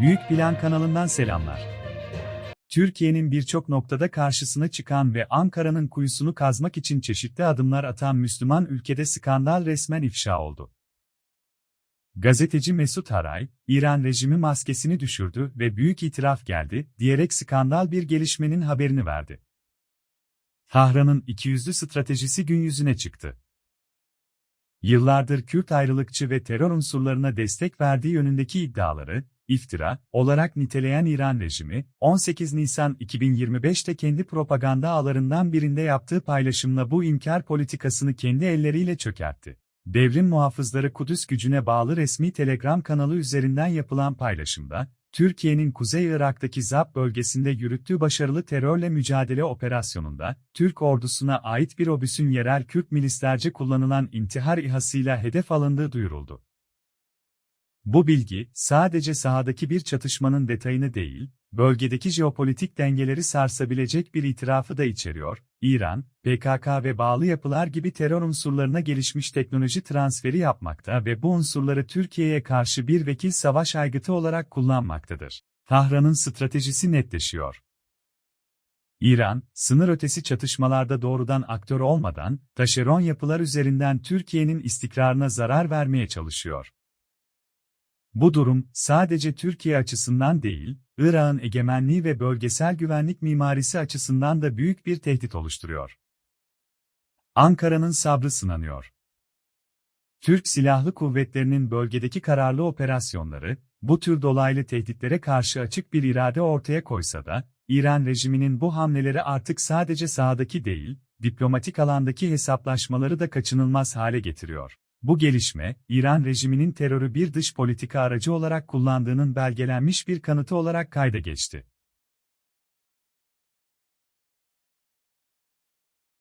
Büyük Plan kanalından selamlar. Türkiye'nin birçok noktada karşısına çıkan ve Ankara'nın kuyusunu kazmak için çeşitli adımlar atan Müslüman ülkede skandal resmen ifşa oldu. Gazeteci Mesut Haray, İran rejimi maskesini düşürdü ve büyük itiraf geldi diyerek skandal bir gelişmenin haberini verdi. Tahran'ın ikiyüzlü stratejisi gün yüzüne çıktı. Yıllardır Kürt ayrılıkçı ve terör unsurlarına destek verdiği yönündeki iddiaları, iftira olarak niteleyen İran rejimi, 18 Nisan 2025'te kendi propaganda ağlarından birinde yaptığı paylaşımla bu inkar politikasını kendi elleriyle çökertti. Devrim muhafızları Kudüs gücüne bağlı resmi Telegram kanalı üzerinden yapılan paylaşımda, Türkiye'nin Kuzey Irak'taki ZAP bölgesinde yürüttüğü başarılı terörle mücadele operasyonunda, Türk ordusuna ait bir obüsün yerel Kürt milislerce kullanılan intihar İHA'sıyla hedef alındığı duyuruldu. Bu bilgi, sadece sahadaki bir çatışmanın detayını değil, bölgedeki jeopolitik dengeleri sarsabilecek bir itirafı da içeriyor. İran, PKK ve bağlı yapılar gibi terör unsurlarına gelişmiş teknoloji transferi yapmakta ve bu unsurları Türkiye'ye karşı bir vekil savaş aygıtı olarak kullanmaktadır. Tahran'ın stratejisi netleşiyor. İran, sınır ötesi çatışmalarda doğrudan aktör olmadan, taşeron yapılar üzerinden Türkiye'nin istikrarına zarar vermeye çalışıyor. Bu durum, sadece Türkiye açısından değil, Irak'ın egemenliği ve bölgesel güvenlik mimarisi açısından da büyük bir tehdit oluşturuyor. Ankara'nın sabrı sınanıyor. Türk Silahlı Kuvvetleri'nin bölgedeki kararlı operasyonları, bu tür dolaylı tehditlere karşı açık bir irade ortaya koysa da, İran rejiminin bu hamleleri artık sadece sahadaki değil, diplomatik alandaki hesaplaşmaları da kaçınılmaz hale getiriyor. Bu gelişme, İran rejiminin terörü bir dış politika aracı olarak kullandığının belgelenmiş bir kanıtı olarak kayda geçti.